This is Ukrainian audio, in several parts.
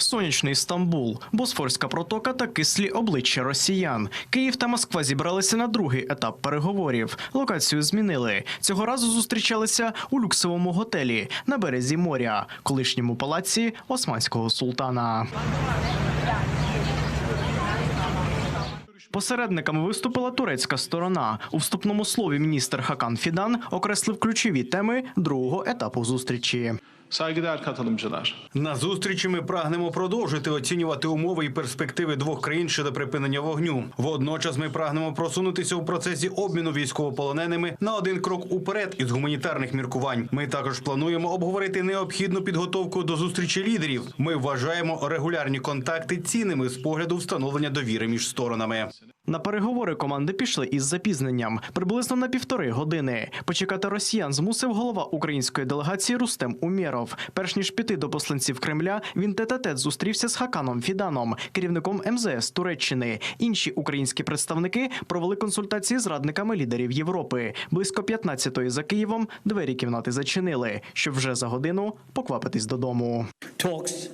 Сонячний Стамбул, Босфорська протока та кислі обличчя росіян. Київ та Москва зібралися на другий етап переговорів. Локацію змінили. Цього разу зустрічалися у люксовому готелі на березі моря, колишньому палаці Османського султана. Посередниками виступила турецька сторона. У вступному слові міністр Хакан Фідан окреслив ключові теми другого етапу зустрічі. Saygıdeğer katılımcılar. На зустрічі ми прагнемо продовжити оцінювати умови і перспективи двох країн щодо припинення вогню. Водночас ми прагнемо просунутися у процесі обміну військовополоненими на один крок уперед із гуманітарних міркувань. Ми також плануємо обговорити необхідну підготовку до зустрічі лідерів. Ми вважаємо регулярні контакти цінними з погляду встановлення довіри між сторонами. На переговори команди пішли із запізненням приблизно на півтори години. Почекати росіян змусив голова української делегації Рустем Умєров. Перш ніж піти до посланців Кремля, він тет-а-тет зустрівся з Хаканом Фіданом, керівником МЗС Туреччини. Інші українські представники провели консультації з радниками лідерів Європи. Близько 15-ї за Києвом двері кімнати зачинили, щоб вже за годину поквапитись додому. talks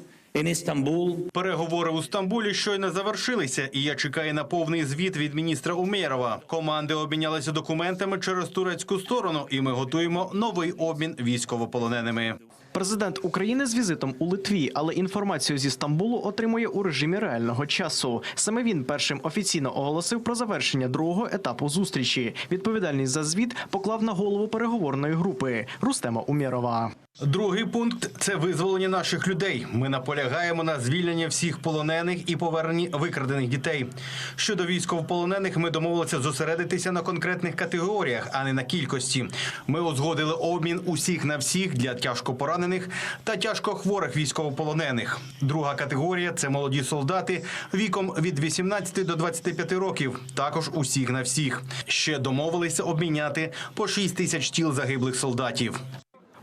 Переговори у Стамбулі щойно завершилися, і я чекаю на повний звіт від міністра Умєрова. Команди обмінялися документами через турецьку сторону, і ми готуємо новий обмін військовополоненими. Президент України з візитом у Литві, але інформацію зі Стамбулу отримує у режимі реального часу. Саме він першим офіційно оголосив про завершення другого етапу зустрічі. Відповідальність за звіт поклав на голову переговорної групи Рустема Умєрова. Другий пункт це визволення наших людей. Ми наполягаємо на звільненні всіх полонених і поверненні викрадених дітей. Щодо військовополонених, ми домовилися зосередитися на конкретних категоріях, а не на кількості. Ми узгодили обмін усіх на всіх для тяжко поранених та тяжко хворих військовополонених. Друга категорія це молоді солдати віком від 18 до 25 років. Також усіх на всіх. Ще домовилися обміняти по 6 тисяч тіл загиблих солдатів.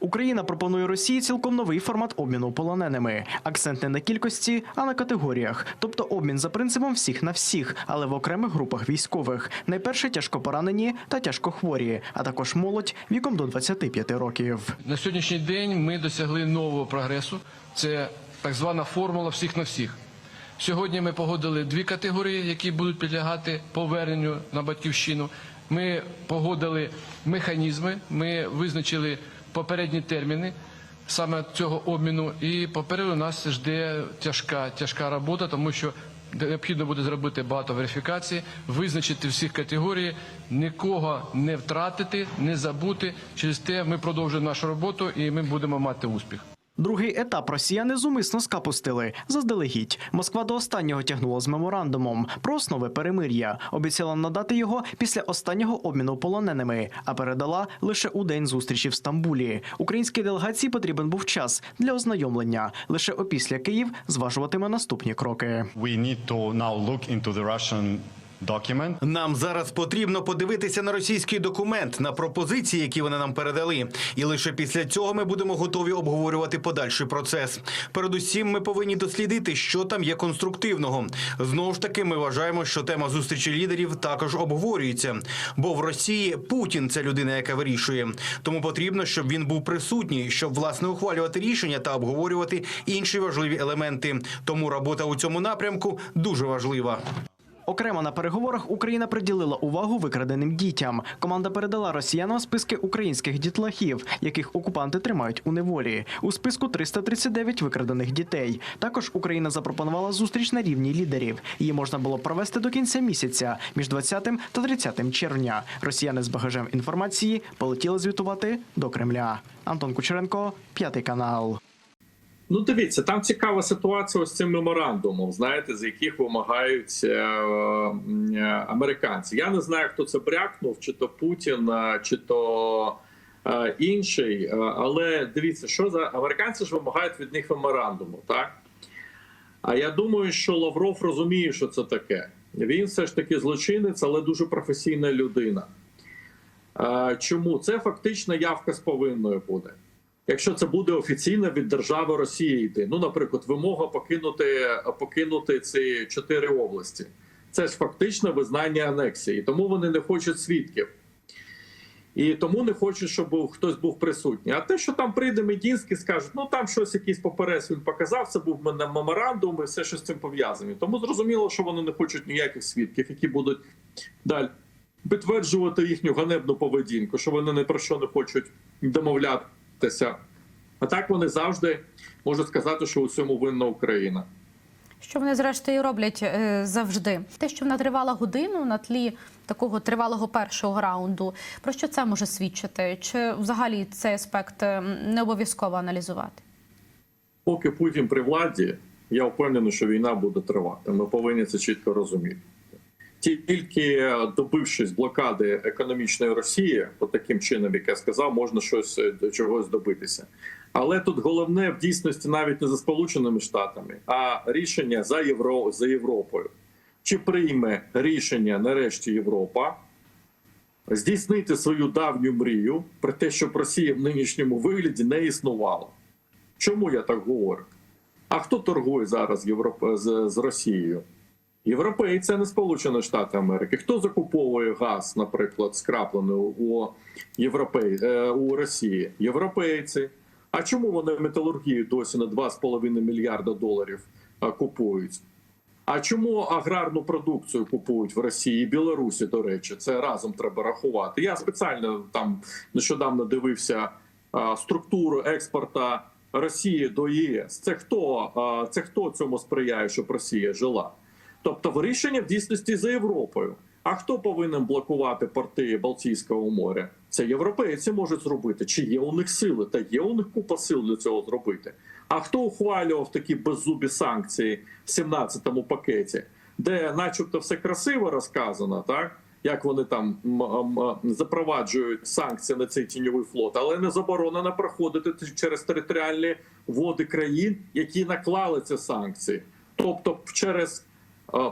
Україна пропонує Росії цілком новий формат обміну полоненими. Акцент не на кількості, а на категоріях. Тобто обмін за принципом всіх на всіх, але в окремих групах військових. Найперше тяжко поранені та тяжко хворі, а також молодь віком до 25 років. На сьогоднішній день ми досягли нового прогресу. Це так звана формула всіх на всіх. Сьогодні ми погодили дві категорії, які будуть підлягати поверненню на батьківщину. Ми погодили механізми, ми визначили попередні терміни саме цього обміну. І попереду нас жде тяжка, тяжка робота, тому що необхідно буде зробити багато верифікацій, визначити всіх категорії, нікого не втратити, не забути. Через те ми продовжуємо нашу роботу і ми будемо мати успіх. Другий етап росіяни зумисно скапустили заздалегідь. Москва до останнього тягнула з меморандумом про основи перемир'я. Обіцяла надати його після останнього обміну полоненими, а передала лише у день зустрічі в Стамбулі. Українській делегації потрібен був час для ознайомлення. Лише опісля Київ зважуватиме наступні кроки. we need to now look into document. Нам зараз потрібно подивитися на російський документ, на пропозиції, які вони нам передали. І лише після цього ми будемо готові обговорювати подальший процес. Передусім, ми повинні дослідити, що там є конструктивного. Знову ж таки, ми вважаємо, що тема зустрічі лідерів також обговорюється. Бо в Росії Путін це людина, яка вирішує. Тому потрібно, щоб він був присутній, щоб власне ухвалювати рішення та обговорювати інші важливі елементи. Тому робота у цьому напрямку дуже важлива. Окремо на переговорах Україна приділила увагу викраденим дітям. Команда передала росіянам списки українських дітлахів, яких окупанти тримають у неволі. У списку 339 викрадених дітей. Також Україна запропонувала зустріч на рівні лідерів. Її можна було провести до кінця місяця між 20 та 30 червня. Росіяни з багажем інформації полетіли звітувати до Кремля. Антон Кучеренко, п'ятий канал. Ну, дивіться, там цікава ситуація з цим меморандумом, знаєте, з яких вимагають е, е, американці. Я не знаю, хто це брякнув, чи то Путін, е, чи то інший. Але дивіться, що за американці ж вимагають від них меморандуму, так? А я думаю, що Лавров розуміє, що це таке. Він все ж таки злочинець, але дуже професійна людина. Чому це фактично явка з повинною буде? Якщо це буде офіційно від держави Росії йти, ну, наприклад, вимога покинути, покинути ці чотири області, це ж фактично визнання анексії, тому вони не хочуть свідків. І тому не хочуть, щоб хтось був присутній. А те, що там прийде Медінський, скажуть, ну там щось якийсь поперез він показав, це був мене меморандум, і все що з цим пов'язані. Тому зрозуміло, що вони не хочуть ніяких свідків, які будуть далі підтверджувати їхню ганебну поведінку, що вони ні про що не хочуть домовлятися. А так вони завжди можуть сказати, що у цьому винна Україна. Що вони зрештою роблять е, завжди? Те, що вона тривала годину на тлі такого тривалого першого раунду. Про що це може свідчити? Чи взагалі цей аспект е, не обов'язково аналізувати? Поки Путін при владі, я впевнений, що війна буде тривати. Ми повинні це чітко розуміти. Тільки добившись блокади економічної Росії, от таким чином, як я сказав, можна щось е, до чогось добитися. Але тут головне в дійсності навіть не за Сполученими Штатами, а рішення за Євро за Європою. Чи прийме рішення нарешті Європа здійснити свою давню мрію про те, щоб Росія в нинішньому вигляді не існувала? Чому я так говорю? А хто торгує зараз з Росією? Європейці, не Сполучені Штати Америки. Хто закуповує газ, наприклад, скраплений у Європей... е, у Росії? Європейці. А чому вони металургію досі на 2,5 мільярда доларів е, купують? А чому аграрну продукцію купують в Росії і Білорусі, до речі, це разом треба рахувати. Я спеціально там нещодавно дивився а, структуру експорту Росії до ЄС. Це хто це хто цьому сприяє, щоб Росія жила? Тобто рішення в дійсності за Європою. А хто повинен блокувати порти Балтійського моря? Це європейці можуть зробити. Чи є у них сили? Та є у них купа сил для цього зробити. А хто ухвалював такі беззубі санкції в 17-му пакеті, де, начебто, все красиво розказано, так? Як вони там запроваджують санкції на цей тіньовий флот, але не заборонено проходити через територіальні води країн, які наклали ці санкції, тобто через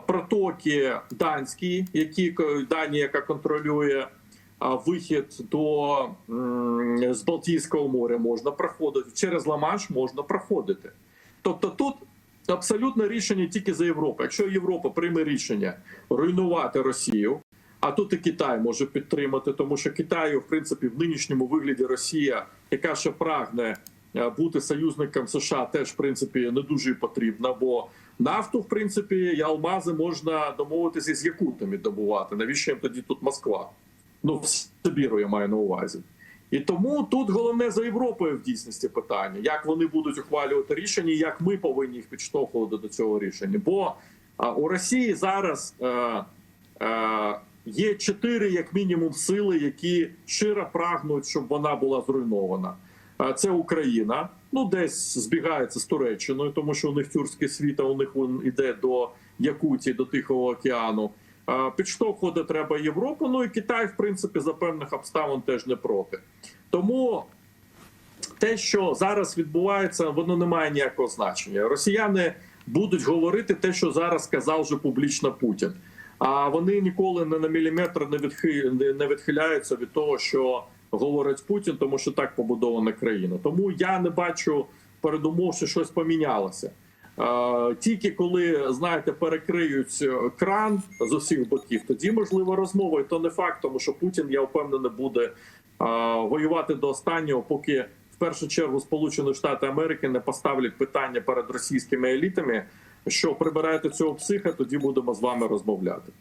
протоки данські, які Данія, яка контролює вихід до з Балтійського моря можна проходити через Ла-Манш можна проходити. Тобто тут абсолютно рішення тільки за Європу. Якщо Європа прийме рішення руйнувати Росію, а тут і Китай може підтримати, тому що Китаю, в принципі, в нинішньому вигляді Росія, яка ще прагне е, бути союзником США, теж в принципі не дуже і потрібна, бо нафту, в принципі, і алмази можна домовитися з якутами добувати. Навіщо їм тоді тут Москва? Ну, в Сибіру я маю на увазі. І тому тут головне за Європою в дійсності питання, як вони будуть ухвалювати рішення, і як ми повинні їх підштовхувати до цього рішення. Бо у Росії зараз е, е, є чотири, як мінімум, сили, які щиро прагнуть, щоб вона була зруйнована. Це Україна, ну десь збігається з Туреччиною, тому що у них тюркський світ, у них він іде до Якутії, до Тихого океану. Підштовхувати треба Європу. Ну і Китай, в принципі, за певних обставин теж не проти. Тому те, що зараз відбувається, воно не має ніякого значення. Росіяни будуть говорити те, що зараз сказав вже публічно Путін. А вони ніколи не на міліметр не відхиляються від того, що говорить Путін, тому що так побудована країна. Тому я не бачу передумов, що щось помінялося. Е, Тільки коли знаєте, перекриють кран з усіх боків, тоді можлива розмова. І то не факт, тому що Путін, я впевнений, буде е, воювати до останнього, поки в першу чергу Сполучені Штати Америки не поставлять питання перед російськими елітами, що прибираєте цього психа, тоді будемо з вами розмовляти.